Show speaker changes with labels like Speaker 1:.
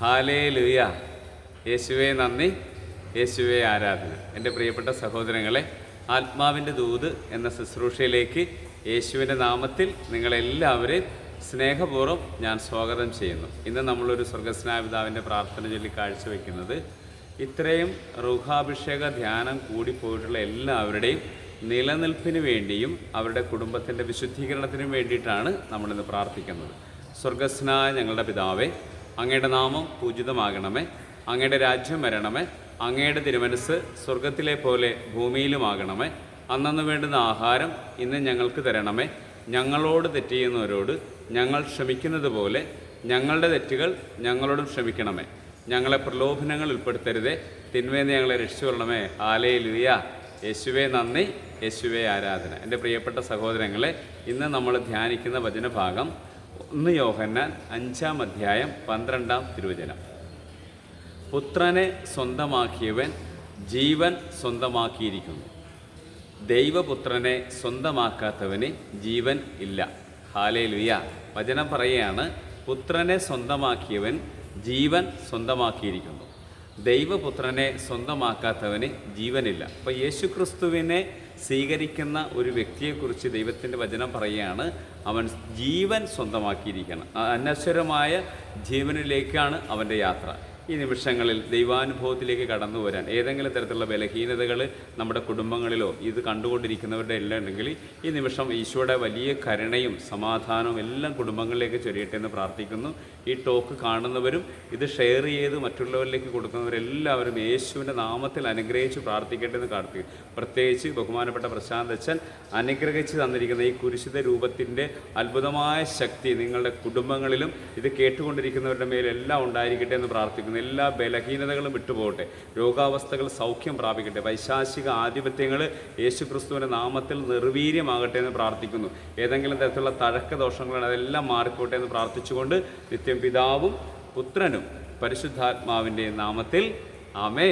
Speaker 1: ഹാലേ ലുയ യേശുവെ നന്ദി. യേശുവെ ആരാധന. എന്റെ പ്രിയപ്പെട്ട സഹോദരങ്ങളെ ആത്മാവിന്റെ ദൂത് എന്ന ശുശ്രൂഷയിലേക്ക് യേശുവിന്റെ നാമത്തിൽ നിങ്ങളെല്ലാവരെയും സ്നേഹപൂർവം ഞാൻ സ്വാഗതം ചെയ്യുന്നു. ഇന്ന് നമ്മളൊരു സ്വർഗസ്നാപിതാവിന്റെ പ്രാർത്ഥന ചൊല്ലി കാഴ്ചവെക്കുന്നത് ഇത്രയും റുഹാഭിഷേക ധ്യാനം കൂടിപ്പോയിട്ടുള്ള എല്ലാവരുടെയും നിലനിൽപ്പിന് വേണ്ടിയും അവരുടെ കുടുംബത്തിന്റെ വിശുദ്ധീകരണത്തിനും വേണ്ടിയിട്ടാണ് നമ്മളിന്ന് പ്രാർത്ഥിക്കുന്നത്. സ്വർഗസ്നായ ഞങ്ങളുടെ പിതാവേ അങ്ങയുടെ നാമം പൂജിതമാകണമേ. അങ്ങയുടെ രാജ്യം വരണമേ. അങ്ങയുടെ തിരുമനസ് സ്വർഗത്തിലെ പോലെ ഭൂമിയിലുമാകണമേ. അന്നന്ന് വേണ്ടുന്ന ആഹാരം ഇന്ന് ഞങ്ങൾക്ക് തരണമേ. ഞങ്ങളോട് തെറ്റ് ചെയ്യുന്നവരോട് ഞങ്ങൾ ക്ഷമിക്കുന്നത് പോലെ ഞങ്ങളുടെ തെറ്റുകൾ ഞങ്ങളോടും ക്ഷമിക്കണമേ. ഞങ്ങളെ പ്രലോഭനങ്ങൾ ഉൾപ്പെടുത്തരുതേ. തിന്മേന്ന് ഞങ്ങളെ രക്ഷിച്ചുകൊള്ളണമേ ആലേ ലുയ യേശുവേ നന്ദി. യേശുവേ ആരാധന. എന്റെ പ്രിയപ്പെട്ട സഹോദരങ്ങളെ ഇന്ന് നമ്മൾ ധ്യാനിക്കുന്ന വചനഭാഗം ഒന്ന് യോഹന്നാൻ അഞ്ചാം അധ്യായം പന്ത്രണ്ടാം തിരുവചനം. പുത്രനെ സ്വന്തമാക്കിയവൻ ജീവൻ സ്വന്തമാക്കിയിരിക്കുന്നു. ദൈവപുത്രനെ സ്വന്തമാക്കാത്തവന് ജീവൻ ഇല്ല. ഹാലേ ലുയ വചനം പറയുകയാണ് പുത്രനെ സ്വന്തമാക്കിയവൻ ജീവൻ സ്വന്തമാക്കിയിരിക്കുന്നു. ദൈവപുത്രനെ സ്വന്തമാക്കാത്തവന് ജീവനില്ല. അപ്പോൾ യേശുക്രിസ്തുവിനെ സ്വീകരിക്കുന്ന ഒരു വ്യക്തിയെക്കുറിച്ച് ദൈവത്തിന്റെ വചനം പറയുകയാണ് അവൻ ജീവൻ സ്വന്തമാക്കിയിരിക്കണം. അനശ്വരമായ ജീവനിലേക്കാണ് അവന്റെ യാത്ര. ഈ നിമിഷങ്ങളിൽ ദൈവാനുഭവത്തിലേക്ക് കടന്നു വരാൻ ഏതെങ്കിലും തരത്തിലുള്ള ബലഹീനതകൾ നമ്മുടെ കുടുംബങ്ങളിലോ ഇത് കണ്ടുകൊണ്ടിരിക്കുന്നവരുടെ എല്ലാം ഉണ്ടെങ്കിൽ ഈ നിമിഷം ഈശോയുടെ വലിയ കരുണയും സമാധാനവും എല്ലാം കുടുംബങ്ങളിലേക്ക് ചൊരിയട്ടെ എന്ന് പ്രാർത്ഥിക്കുന്നു. ഈ ടോക്ക് കാണുന്നവരും ഇത് ഷെയർ ചെയ്ത് മറ്റുള്ളവരിലേക്ക് കൊടുക്കുന്നവരെല്ലാവരും യേശുവിന്റെ നാമത്തിൽ അനുഗ്രഹിച്ച് പ്രാർത്ഥിക്കട്ടെ എന്ന് പ്രാർത്ഥിക്കും പ്രത്യേകിച്ച് ബഹുമാനപ്പെട്ട പ്രശാന്ത് അച്ഛൻ അനുഗ്രഹിച്ച് തന്നിരിക്കുന്ന ഈ കുരിശിത രൂപത്തിന്റെ അത്ഭുതമായ ശക്തി നിങ്ങളുടെ കുടുംബങ്ങളിലും ഇത് കേട്ടുകൊണ്ടിരിക്കുന്നവരുടെ മേലെല്ലാം ഉണ്ടായിരിക്കട്ടെ എന്ന് പ്രാർത്ഥിക്കുന്നു. എല്ലാ ബലഹീനതകളും വിട്ടുപോകട്ടെ. രോഗാവസ്ഥകൾ സൗഖ്യം പ്രാപിക്കട്ടെ. വൈശാസിക ആധിപത്യങ്ങൾ യേശു ക്രിസ്തുവിന്റെ നാമത്തിൽ നിർവീര്യമാകട്ടെ എന്ന് പ്രാർത്ഥിക്കുന്നു. ഏതെങ്കിലും തരത്തിലുള്ള തഴക്ക ദോഷങ്ങളാണ് അതെല്ലാം മാറിക്കോട്ടെ എന്ന് പ്രാർത്ഥിച്ചുകൊണ്ട് നിത്യം പിതാവും പുത്രനും പരിശുദ്ധാത്മാവിന്റെ നാമത്തിൽ. ആമേ